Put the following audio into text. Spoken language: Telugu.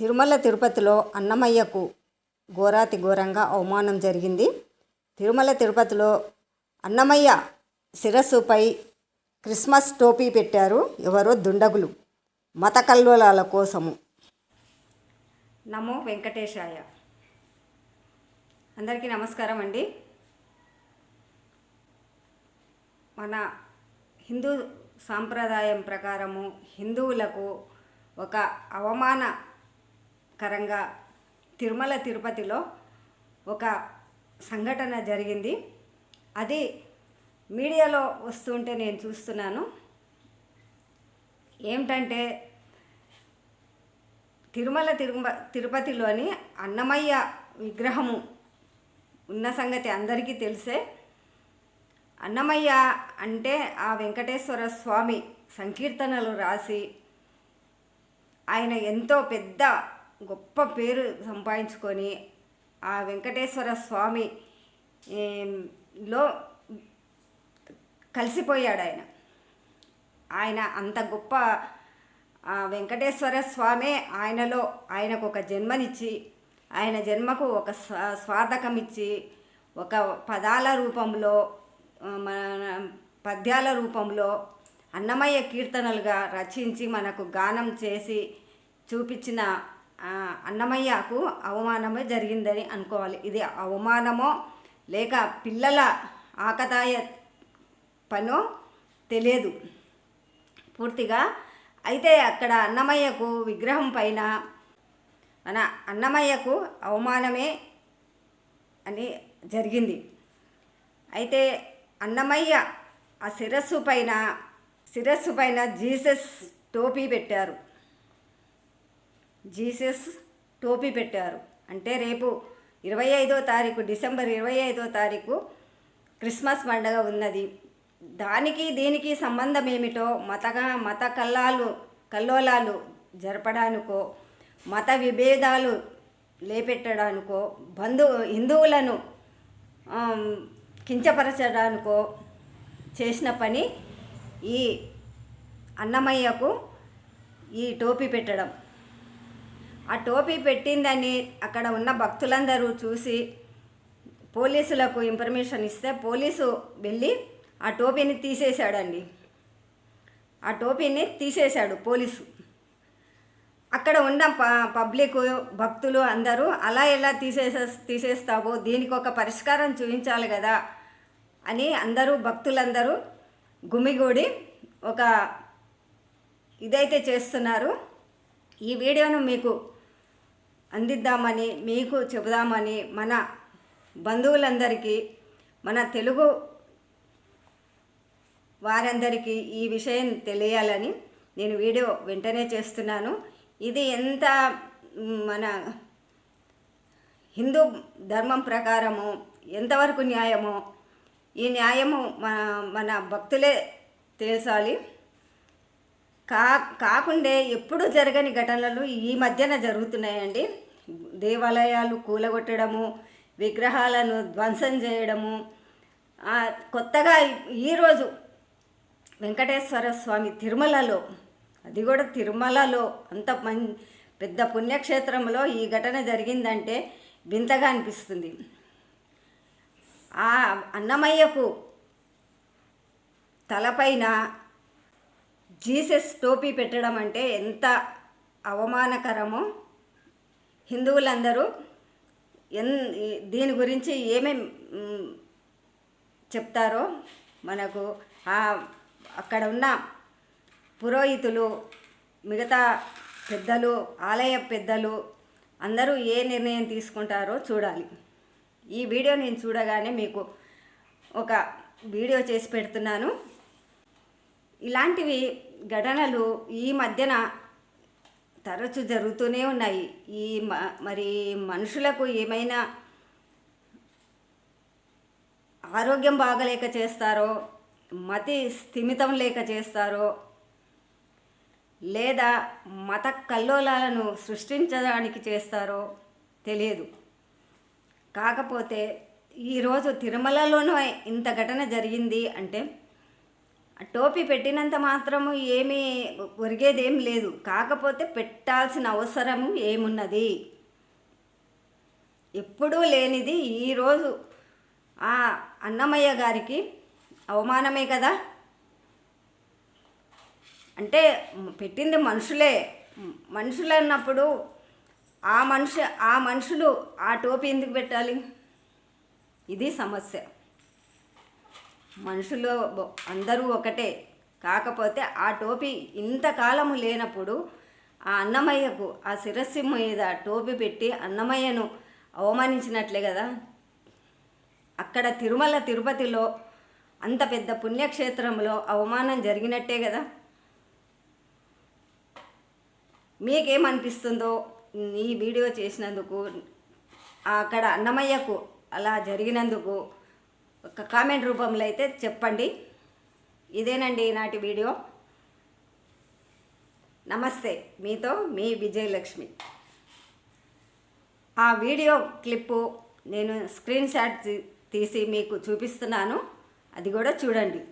తిరుమల తిరుపతిలో అన్నమయ్యకు ఘోరాతి ఘోరంగా అవమానం జరిగింది. తిరుమల తిరుపతిలో అన్నమయ్య శిరస్సుపై క్రిస్మస్ టోపీ పెట్టారు ఎవరో దుండగులు. మత కల్లోలాల కోసము. నమో వెంకటేశాయ. అందరికీ నమస్కారం అండి. మన హిందూ సాంప్రదాయం ప్రకారము హిందువులకు ఒక అవమాన కరంగా తిరుమల తిరుపతిలో ఒక సంఘటన జరిగింది. అది మీడియాలో వస్తుంటే నేను చూస్తున్నాను. ఏమిటంటే తిరుమల తిరుమ తిరుపతిలోని అన్నమయ్య విగ్రహము ఉన్న సంగతి అందరికీ తెలిసే. అన్నమయ్య అంటే ఆ వెంకటేశ్వర స్వామి సంకీర్తనలు రాసి ఆయన ఎంతో పెద్ద గొప్ప పేరు సంపాదించుకొని ఆ వెంకటేశ్వర స్వామి లో కలిసిపోయాడు ఆయన ఆయన అంత గొప్ప ఆ వెంకటేశ్వర స్వామే ఆయనలో ఆయనకు ఒక జన్మనిచ్చి ఆయన జన్మకు ఒక స్వార్థకం ఇచ్చి ఒక పదాల రూపంలో మన పద్యాల రూపంలో అన్నమయ్య కీర్తనలుగా రచించి మనకు గానం చేసి చూపించిన అన్నమయ్యకు అవమానమే జరిగిందని అనుకోవాలి. ఇది అవమానమో లేక పిల్లల ఆకతాయ పనో తెలియదు పూర్తిగా. అయితే అక్కడ అన్నమయ్యకు విగ్రహం పైన మన అన్నమయ్యకు అవమానమే అని జరిగింది. అయితే అన్నమయ్య ఆ శిరస్సు పైన శిరస్సు పైన జీసస్ టోపీ పెట్టారు. జీసస్ టోపీ పెట్టారు. అంటే రేపు ఇరవై ఐదో తారీఖు డిసెంబర్ ఇరవై ఐదో తారీఖు క్రిస్మస్ పండగ ఉన్నది. దానికి దీనికి సంబంధం ఏమిటో మతగా మత కల్లాలు కల్లోలాలు జరపడానికో మత విభేదాలు లేపెట్టడానికో బంధు హిందువులను కించపరచడానికో చేసిన పని ఈ అన్నమయ్యకు ఈ టోపీ పెట్టడం. ఆ టోపీ పెట్టిందని అక్కడ ఉన్న భక్తులందరూ చూసి పోలీసులకు ఇన్ఫర్మేషన్ ఇస్తే పోలీసు వెళ్ళి ఆ టోపీని తీసేశాడండి. ఆ టోపీని తీసేశాడు పోలీసు. అక్కడ ఉన్న ప పబ్లిక్ భక్తులు అందరూ అలా ఎలా తీసేసే తీసేస్తావో దీనికి ఒక పరిష్కారం చూపించాలి కదా అని అందరూ భక్తులందరూ గుమిగూడి ఒక ఇదైతే చేస్తున్నారు. ఈ వీడియోను మీకు అందిద్దామని మీకు చెబుదామని మన బంధువులందరికీ మన తెలుగు వారందరికీ ఈ విషయం తెలియాలని నేను వీడియో వెంటనే చేస్తున్నాను. ఇది ఎంత మన హిందూ ధర్మం ప్రకారము ఎంతవరకు న్యాయమో ఈ న్యాయము మన మన భక్తులే తేల్చాలి కా కాకుండే ఎప్పుడు జరగని ఘటనలు ఈ మధ్యన జరుగుతున్నాయండి. దేవాలయాలు కూలగొట్టడము విగ్రహాలను ధ్వంసం చేయడము. కొత్తగా ఈరోజు వెంకటేశ్వర స్వామి తిరుమలలో అది కూడా తిరుమలలో అంత మం పెద్ద పుణ్యక్షేత్రంలో ఈ ఘటన జరిగిందంటే వింతగా అనిపిస్తుంది. ఆ అన్నమయ్యకు తలపైన జీసస్ టోపీ పెట్టడం అంటే ఎంత అవమానకరమో. హిందువులందరూ ఎన్ దీని గురించి ఏమేం చెప్తారో మనకు అక్కడ ఉన్న పురోహితులు మిగతా పెద్దలు ఆలయ పెద్దలు అందరూ ఏ నిర్ణయం తీసుకుంటారో చూడాలి. ఈ వీడియో నేను చూడగానే మీకు ఒక వీడియో చేసి పెడుతున్నాను. ఇలాంటివి ఘటనలు ఈ మధ్యన తరచు జరుగుతూనే ఉన్నాయి. ఈ మ- మరి మనుషులకు ఏమైనా ఆరోగ్యం బాగలేక చేస్తారో మతి స్థిమితం లేక చేస్తారో లేదా మత కల్లోలాలను సృష్టించడానికి చేస్తారో తెలియదు. కాకపోతే ఈరోజు తిరుమలలోనూ ఇంత ఘటన జరిగింది అంటే టోపీ పెట్టినంత మాత్రము ఏమీ ఒరిగేదేం లేదు. కాకపోతే పెట్టాల్సిన అవసరము ఏమున్నది? ఎప్పుడూ లేనిది ఈరోజు ఆ అన్నమయ్య గారికి అవమానమే కదా? అంటే పెట్టింది మనుషులే. మనుషులు అన్నప్పుడు ఆ మనిషి ఆ మనుషులు ఆ టోపీ ఎందుకు పెట్టాలి? ఇది సమస్య. మనుషులు అందరూ ఒకటే. కాకపోతే ఆ టోపీ ఇంతకాలము లేనప్పుడు ఆ అన్నమయ్యకు ఆ శిరస్సు మీద టోపీ పెట్టి అన్నమయ్యను అవమానించినట్లే కదా. అక్కడ తిరుమల తిరుపతిలో అంత పెద్ద పుణ్యక్షేత్రంలో అవమానం జరిగినట్టే కదా. మీకేమనిపిస్తుందో ఈ వీడియో చేసినందుకు అక్కడ అన్నమయ్యకు అలా జరిగినందుకు ఒక కామెంట్ రూపంలో అయితే చెప్పండి. ఇదేనండి ఈనాటి వీడియో. నమస్తే మీతో మీ విజయలక్ష్మి. ఆ వీడియో క్లిప్పు నేను స్క్రీన్ షాట్ తీ- తీసి మీకు చూపిస్తున్నాను. అది కూడా చూడండి.